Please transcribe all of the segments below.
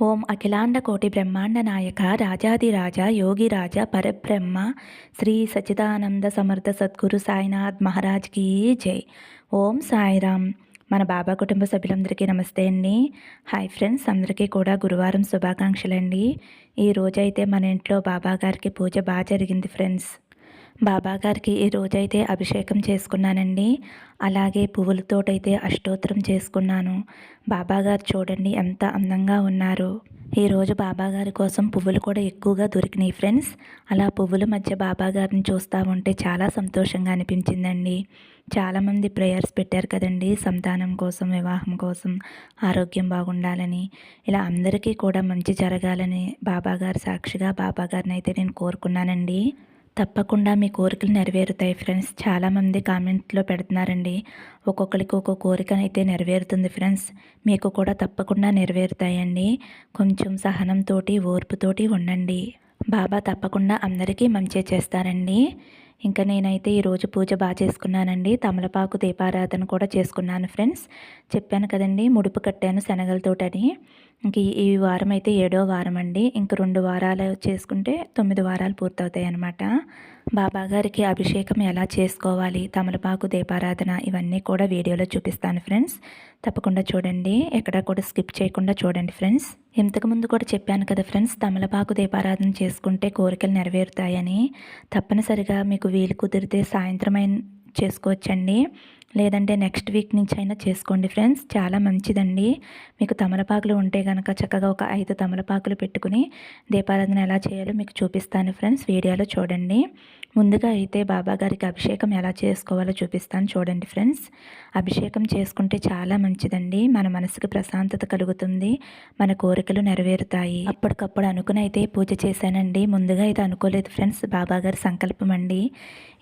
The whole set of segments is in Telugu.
ఓం అఖిలాండ కోటి బ్రహ్మాండ నాయక రాజాదిరాజ యోగిరాజ పరబ్రహ్మ శ్రీ సచిదానంద సమర్థ సద్గురు సాయినాథ్ మహారాజ్ కీ జై. ఓం సాయిరామ్. మన బాబా కుటుంబ సభ్యులందరికీ నమస్తే అండి. హాయ్ ఫ్రెండ్స్ అందరికీ కూడా గురువారం శుభాకాంక్షలు అండి ఈ రోజైతే మన ఇంట్లో బాబా గారికి పూజ బాగా జరిగింది ఫ్రెండ్స్. బాబాగారికి ఈరోజైతే ఈ రోజైతే అభిషేకం చేసుకున్నానండి. అలాగే పువ్వులతోటైతే అష్టోత్తరం చేసుకున్నాను. బాబాగారు చూడండి ఎంత అందంగా ఉన్నారు. ఈరోజు బాబాగారి కోసం పువ్వులు కూడా ఎక్కువగా దొరికినాయి ఫ్రెండ్స్. అలా పువ్వుల మధ్య బాబా గారిని చూస్తూ ఉంటే చాలా సంతోషంగా అనిపించిందండి. చాలామంది ప్రేయర్స్ పెట్టారు కదండి సంతానం కోసం వివాహం కోసం ఆరోగ్యం బాగుండాలని. ఇలా అందరికీ కూడా మంచి జరగాలని బాబాగారు సాక్షిగా బాబాగారిని అయితే నేను కోరుకున్నానండి. తప్పకుండా మీ కోరికలు నెరవేరుతాయి ఫ్రెండ్స్. చాలామంది కామెంట్లో పెడుతున్నారండి ఒక్కొక్కరికి ఒక్కొక్క కోరిక అయితే నెరవేరుతుంది ఫ్రెండ్స్. మీకు కూడా తప్పకుండా నెరవేరుతాయండి. కొంచెం సహనంతోటి ఓర్పుతోటి ఉండండి. బాబా తప్పకుండా అందరికీ మంచి చేస్తారండి. ఇంకా నేనైతే ఈరోజు పూజ బాగా చేసుకున్నానండి. తమలపాకు దీపారాధన కూడా చేసుకున్నాను ఫ్రెండ్స్. చెప్పాను కదండి ముడుపు కట్టాను శనగలతోటని. ఇంక ఈ వారం అయితే ఏడో వారం అండి ఇంక రెండు వారాలు చేసుకుంటే తొమ్మిది వారాలు పూర్తవుతాయి అన్నమాట బాబా గారికి అభిషేకం ఎలా చేసుకోవాలి తమలపాకు దీపారాధన ఇవన్నీ కూడా వీడియోలో చూపిస్తాను ఫ్రెండ్స్. తప్పకుండా చూడండి. ఎక్కడ కూడా స్కిప్ చేయకుండా చూడండి ఫ్రెండ్స్. ఇంతకుముందు కూడా చెప్పాను కదా ఫ్రెండ్స్ తమలపాకు దీపారాధన చేసుకుంటే కోరికలు నెరవేరుతాయని. తప్పనిసరిగా మీకు వీలు కుదిరితే సాయంత్రం చేసుకోవచ్చండి. లేదంటే నెక్స్ట్ వీక్ నుంచి అయినా చేసుకోండి ఫ్రెండ్స్. చాలా మంచిదండి. మీకు తమలపాకులు ఉంటే కనుక చక్కగా ఒక ఐదు తమలపాకులు పెట్టుకుని దీపారాధన ఎలా చేయాలో మీకు చూపిస్తాను ఫ్రెండ్స్. వీడియోలో చూడండి. ముందుగా అయితే బాబా గారికి అభిషేకం ఎలా చేసుకోవాలో చూపిస్తాను చూడండి ఫ్రెండ్స్. అభిషేకం చేసుకుంటే చాలా మంచిదండి. మన మనసుకు ప్రశాంతత కలుగుతుంది. మన కోరికలు నెరవేరుతాయి. అప్పటికప్పుడు అనుకుని అయితే పూజ చేశానండి. ముందుగా అయితే అనుకోలేదు ఫ్రెండ్స్. బాబా గారి సంకల్పం అండి.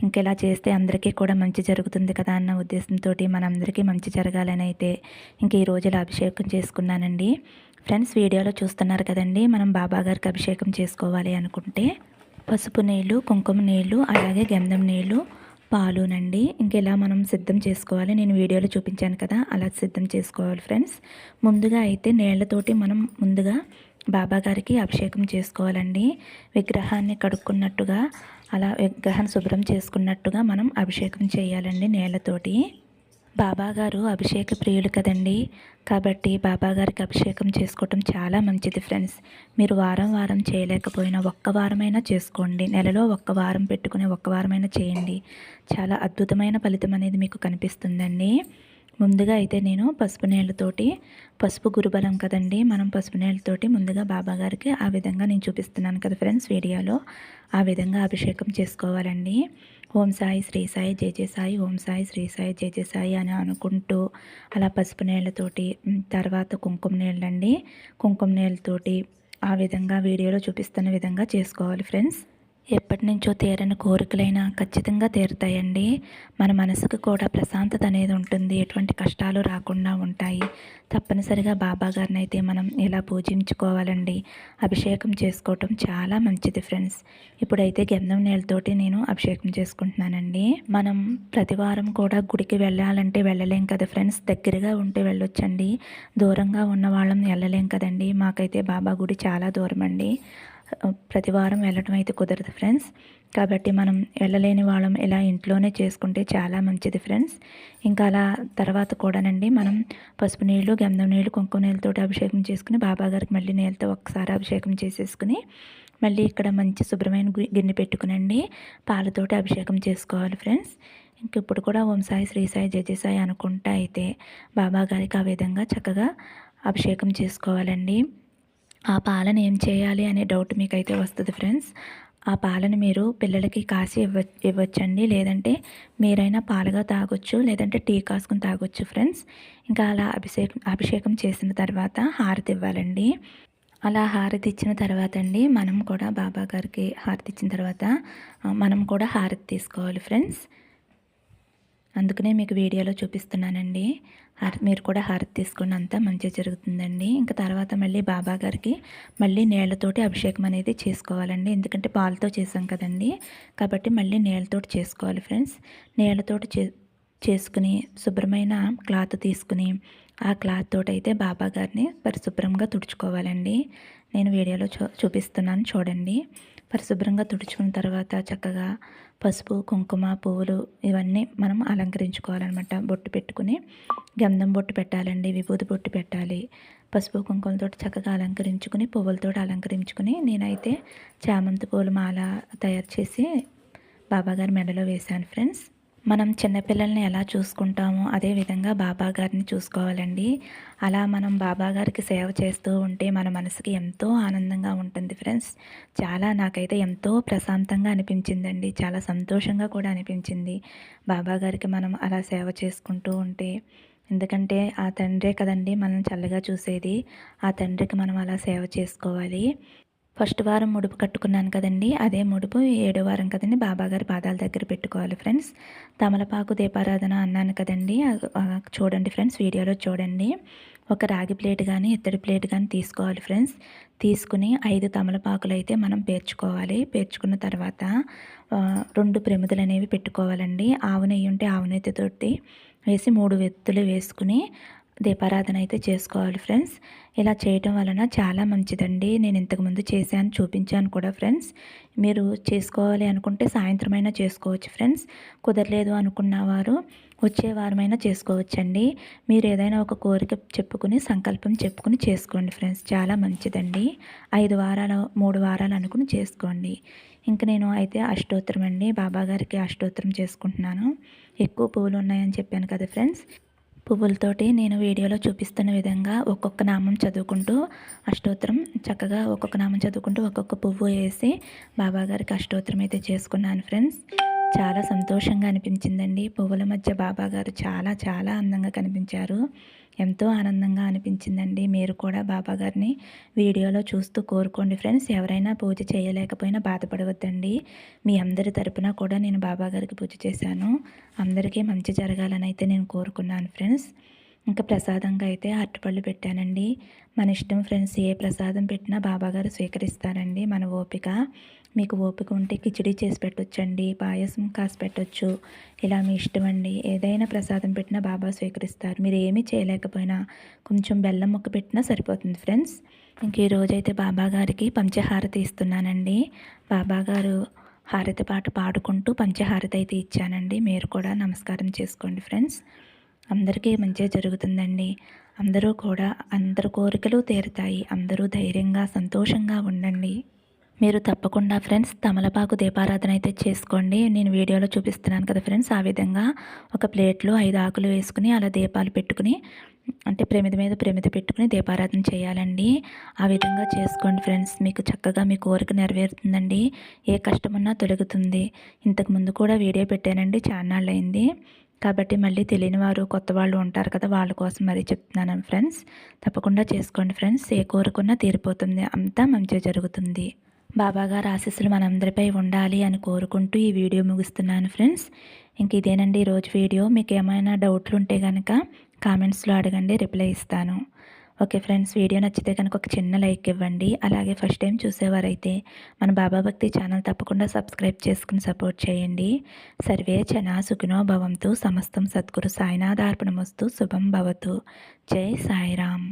ఇంకెలా చేస్తే అందరికీ కూడా మంచి జరుగుతుంది కదా అన్న ఉద్దేశంతో మనందరికీ మంచి జరగాలని అయితే ఇంక ఈ రోజులు అభిషేకం చేసుకున్నానండి. ఫ్రెండ్స్ వీడియోలో చూస్తున్నారు కదండి మనం బాబా గారికి అభిషేకం చేసుకోవాలి అనుకుంటే పసుపు నీళ్ళు కుంకుమ నీళ్ళు అలాగే గంధం నీళ్ళు పాలునండి. ఇంకెలా మనం సిద్ధం చేసుకోవాలి. నేను వీడియోలో చూపించాను కదా అలా సిద్ధం చేసుకోవాలి ఫ్రెండ్స్. ముందుగా అయితే నీళ్ళతోటి మనం ముందుగా బాబాగారికి అభిషేకం చేసుకోవాలండి. విగ్రహాన్ని కడుక్కున్నట్టుగా అలా విగ్రహాన్ని శుభ్రం చేసుకున్నట్టుగా మనం అభిషేకం చేయాలండి నేలతోటి. బాబాగారు అభిషేక ప్రియులు కదండి. కాబట్టి బాబాగారికి అభిషేకం చేసుకోవటం చాలా మంచిది ఫ్రెండ్స్. మీరు వారం వారం చేయలేకపోయినా ఒక్క వారమైనా చేసుకోండి. నెలలో ఒక్క వారం పెట్టుకుని ఒక్క వారమైనా చేయండి. చాలా అద్భుతమైన ఫలితం అనేది మీకు కనిపిస్తుందండి. ముందుగా అయితే నేను పసుపు నీళ్ళతోటి పసుపు గురుబలం కదండి మనం పసుపు నీళ్ళతోటి ముందుగా బాబాగారికి ఆ విధంగా నేను చూపిస్తున్నాను కదా ఫ్రెండ్స్ వీడియోలో. ఆ విధంగా అభిషేకం చేసుకోవాలండి. ఓం సాయి శ్రీ సాయి జయ సాయి ఓం సాయి శ్రీ సాయి జయ సాయి అని అనుకుంటూ అలా పసుపు నీళ్ళతోటి తర్వాత కుంకుమ నీళ్ళండి కుంకుమ నీళ్ళతోటి ఆ విధంగా వీడియోలో చూపిస్తున్న విధంగా చేసుకోవాలి ఫ్రెండ్స్. ఎప్పటి నుంచో తీరని కోరికలైనా ఖచ్చితంగా తీరుతాయండి. మన మనసుకు కూడా ప్రశాంతత అనేది ఉంటుంది. ఎటువంటి కష్టాలు రాకుండా ఉంటాయి. తప్పనిసరిగా బాబా గారిని అయితే మనం ఇలా పూజించుకోవాలండి? అభిషేకం చేసుకోవటం చాలా మంచిది ఫ్రెండ్స్. ఇప్పుడైతే గంధం నీళ్ళతోటి నేను అభిషేకం చేసుకుంటున్నానండి. మనం ప్రతివారం కూడా గుడికి వెళ్ళాలంటే వెళ్ళలేం కదా ఫ్రెండ్స్? దగ్గరగా ఉంటే వెళ్ళొచ్చండి. దూరంగా ఉన్న వాళ్ళం వెళ్ళలేం కదండి? మాకైతే బాబా గుడి చాలా దూరం అండి ప్రతి వారం వెళ్ళడం అయితే కుదరదు ఫ్రెండ్స్. కాబట్టి మనం వెళ్ళలేని వాళ్ళం ఇలా ఇంట్లోనే చేసుకుంటే చాలా మంచిది ఫ్రెండ్స్. ఇంకా అలా తర్వాత కూడానండి మనం పసుపు నీళ్ళు గంధం నీళ్ళు కుంకుమ నీళ్ళతో అభిషేకం చేసుకుని బాబాగారికి మళ్ళీ నీళ్ళతో ఒకసారి అభిషేకం చేసేసుకుని మళ్ళీ ఇక్కడ మంచి శుభ్రమైన గిన్నె పెట్టుకునండి. పాలతోటి అభిషేకం చేసుకోవాలి ఫ్రెండ్స్. ఇంక ఇప్పుడు కూడా ఓం సాయి శ్రీ సాయి జయ సాయి అనుకుంటా అయితే బాబా గారికి ఆ విధంగా చక్కగా అభిషేకం చేసుకోవాలండి. ఆ పాలను ఏం చేయాలి అనే డౌట్ మీకైతే వస్తుంది ఫ్రెండ్స్. ఆ పాలను మీరు పిల్లలకి కాసి ఇవ్వ ఇవ్వచ్చండి. లేదంటే మీరైనా పాలుగా తాగొచ్చు లేదంటే టీ కాసుకుని తాగొచ్చు ఫ్రెండ్స్. ఇంకా అలా అభిషేకం అభిషేకం చేసిన తర్వాత హారతి ఇవ్వాలండి. అలా హారతి ఇచ్చిన తర్వాత అండి మనం కూడా బాబా గారికి హారతి ఇచ్చిన తర్వాత మనం కూడా హారతి తీసుకోవాలి ఫ్రెండ్స్. అందుకనే మీకు వీడియోలో చూపిస్తున్నానండి. మీరు కూడా హారతి తీసుకుని అంతా మంచిగా జరుగుతుందండి. ఇంకా తర్వాత మళ్ళీ బాబా గారికి మళ్ళీ నీళ్ళతోటి అభిషేకం అనేది చేసుకోవాలండి. ఎందుకంటే పాలతో చేసాం కదండి. కాబట్టి మళ్ళీ నీళ్ళతోటి చేసుకోవాలి ఫ్రెండ్స్. నీళ్ళతోటి చే చేసుకుని శుభ్రమైన క్లాత్ తీసుకుని ఆ క్లాత్ అయితే బాబా గారిని పరిశుభ్రంగా తుడుచుకోవాలండి. నేను వీడియోలో చూ చూపిస్తున్నాను చూడండి. పరిశుభ్రంగా తుడుచుకున్న తర్వాత చక్కగా పసుపు కుంకుమ పువ్వులు ఇవన్నీ మనం అలంకరించుకోవాలన్నమాట. బొట్టు పెట్టుకుని గంధం బొట్టు పెట్టాలండి విభూతి బొట్టు పెట్టాలి. పసుపు కుంకుమతో చక్కగా అలంకరించుకుని పువ్వులతో అలంకరించుకుని నేనైతే చామంతి పూల మాల తయారు చేసి బాబాగారి మెడలో వేశాను ఫ్రెండ్స్. మనం చిన్నపిల్లల్ని ఎలా చూసుకుంటామో అదే విధంగా బాబా గారిని చూసుకోవాలండి. అలా మనం బాబా గారికి సేవ చేస్తూ ఉంటే మన మనసుకి ఎంతో ఆనందంగా ఉంటుంది ఫ్రెండ్స్. చాలా నాకైతే ఎంతో ప్రశాంతంగా అనిపించిందండి. చాలా సంతోషంగా కూడా అనిపించింది. బాబా గారికి మనం అలా సేవ చేసుకుంటూ ఉంటే. ఎందుకంటే ఆ తండ్రే కదండి మనం చల్లగా చూసేది. ఆ తండ్రికి మనం అలా సేవ చేసుకోవాలి. ఫస్ట్ వారం ముడుపు కట్టుకున్నాను కదండి. అదే ముడుపు ఏడో వారం కదండి. బాబాగారి పాదాల దగ్గర పెట్టుకోవాలి ఫ్రెండ్స్. తమలపాకు దీపారాధన అన్నాను కదండి. చూడండి ఫ్రెండ్స్ వీడియోలో చూడండి. ఒక రాగి ప్లేట్ కానీ ఇత్తడి ప్లేట్ కానీ తీసుకోవాలి ఫ్రెండ్స్. తీసుకుని ఐదు తమలపాకులు అయితే మనం పేర్చుకోవాలి. పేర్చుకున్న తర్వాత రెండు ప్రమిదలు అనేవి పెట్టుకోవాలండి. ఆవు నెయ్యి ఉంటే ఆవు నెయ్యితోటి వేసి మూడు వెత్తులు వేసుకుని దీపారాధన అయితే చేసుకోవాలి ఫ్రెండ్స్. ఇలా చేయటం వలన చాలా మంచిదండి. నేను ఇంతకుముందు చేశాను చూపించాను కూడా ఫ్రెండ్స్. మీరు చేసుకోవాలి అనుకుంటే సాయంత్రమైనా చేసుకోవచ్చు ఫ్రెండ్స్. కుదరలేదు అనుకున్న వారు వచ్చే వారమైనా చేసుకోవచ్చండి. మీరు ఏదైనా ఒక కోరిక చెప్పుకుని సంకల్పం చెప్పుకుని చేసుకోండి ఫ్రెండ్స్. చాలా మంచిదండి. ఐదు వారాలు మూడు వారాలు అనుకుని చేసుకోండి. ఇంక నేను అయితే అష్టోత్తరం అండి. బాబాగారికి అష్టోత్తరం చేసుకుంటున్నాను. ఎక్కువ పువ్వులు ఉన్నాయని చెప్పాను కదా ఫ్రెండ్స్. పువ్వులతోటి నేను వీడియోలో చూపిస్తున్న విధంగా ఒక్కొక్క నామం చదువుకుంటూ అష్టోత్తరం చక్కగా ఒక్కొక్క నామం చదువుకుంటూ ఒక్కొక్క పువ్వు వేసి బాబాగారికి అష్టోత్తరం అయితే చేసుకున్నాను ఫ్రెండ్స్. చాలా సంతోషంగా అనిపించిందండి. పువ్వుల మధ్య బాబాగారు చాలా చాలా అందంగా కనిపించారు. ఎంతో ఆనందంగా అనిపించిందండి. మీరు కూడా బాబాగారిని వీడియోలో చూస్తూ కోరుకోండి ఫ్రెండ్స్. ఎవరైనా పూజ చేయలేకపోయినా బాధపడవద్దండి. మీ అందరి తరపున కూడా నేను బాబాగారికి పూజ చేశాను. అందరికీ మంచి జరగాలని అయితే నేను కోరుకున్నాను ఫ్రెండ్స్. ఇంకా ప్రసాదంగా అయితే అరటిపళ్ళు పెట్టానండి. మన ఇష్టం ఫ్రెండ్స్ ఏ ప్రసాదం పెట్టినా బాబాగారు స్వీకరిస్తారండి మన ఓపిక. మీకు ఓపిక ఉంటే కిచిడి చేసి పెట్టొచ్చండి పాయసం కాసి పెట్టొచ్చు. ఇలా మీ ఇష్టం అండి. ఏదైనా ప్రసాదం పెట్టినా బాబా స్వీకరిస్తారు. మీరు ఏమీ చేయలేకపోయినా కొంచెం బెల్లం మొక్క పెట్టినా సరిపోతుంది ఫ్రెండ్స్. ఇంక ఈరోజైతే బాబా గారికి పంచహారతి ఇస్తున్నానండి. బాబాగారు హారతి పాట పాడుకుంటూ పంచహారతి అయితే ఇచ్చానండి. మీరు కూడా నమస్కారం చేసుకోండి ఫ్రెండ్స్. అందరికీ మంచిగా జరుగుతుందండి. అందరూ కూడా అందరి కోరికలు తీరుతాయి. అందరూ ధైర్యంగా సంతోషంగా ఉండండి. మీరు తప్పకుండా ఫ్రెండ్స్ తమలపాకు దీపారాధన అయితే చేసుకోండి. నేను వీడియోలో చూపిస్తున్నాను కదా ఫ్రెండ్స్ ఆ విధంగా ఒక ప్లేట్లో ఐదు ఆకులు వేసుకుని అలా దీపాలు పెట్టుకుని అంటే ప్రమిద మీద ప్రమిద పెట్టుకుని దీపారాధన చేయాలండి. ఆ విధంగా చేసుకోండి ఫ్రెండ్స్. మీకు చక్కగా మీ కోరిక నెరవేరుతుందండి. ఏ కష్టమున్నా తొలగుతుంది. ఇంతకుముందు కూడా వీడియో పెట్టానండి చాన్నాళ్ళు అయింది కాబట్టి మళ్ళీ తెలియని వారు కొత్త వాళ్ళు ఉంటారు కదా వాళ్ళ కోసం మరీ చెప్తున్నాను ఫ్రెండ్స్ తప్పకుండా చేసుకోండి ఫ్రెండ్స్ ఏ కోరుకున్నా తీరిపోతుంది. అంతా మంచిగా జరుగుతుంది. బాబాగారు ఆశీస్సులు మనందరిపై ఉండాలి అని కోరుకుంటూ ఈ వీడియో ముగిస్తున్నాను ఫ్రెండ్స్ ఇంక ఇదేనండి ఈరోజు వీడియో. మీకు ఏమైనా డౌట్లు ఉంటే కనుక కామెంట్స్లో అడగండి రిప్లై ఇస్తాను. ఓకే ఫ్రెండ్స్ వీడియో నచ్చితే కనుక ఒక చిన్న లైక్ ఇవ్వండి. అలాగే ఫస్ట్ టైం చూసేవారైతే మన బాబా భక్తి ఛానల్ తప్పకుండా సబ్స్క్రైబ్ చేసుకుని సపోర్ట్ చేయండి. సర్వే చనా సుఖినో భవంతు సమస్తం సద్గురు సాయినాథార్పణమస్తు శుభం భవతు. జై సాయిరామ్.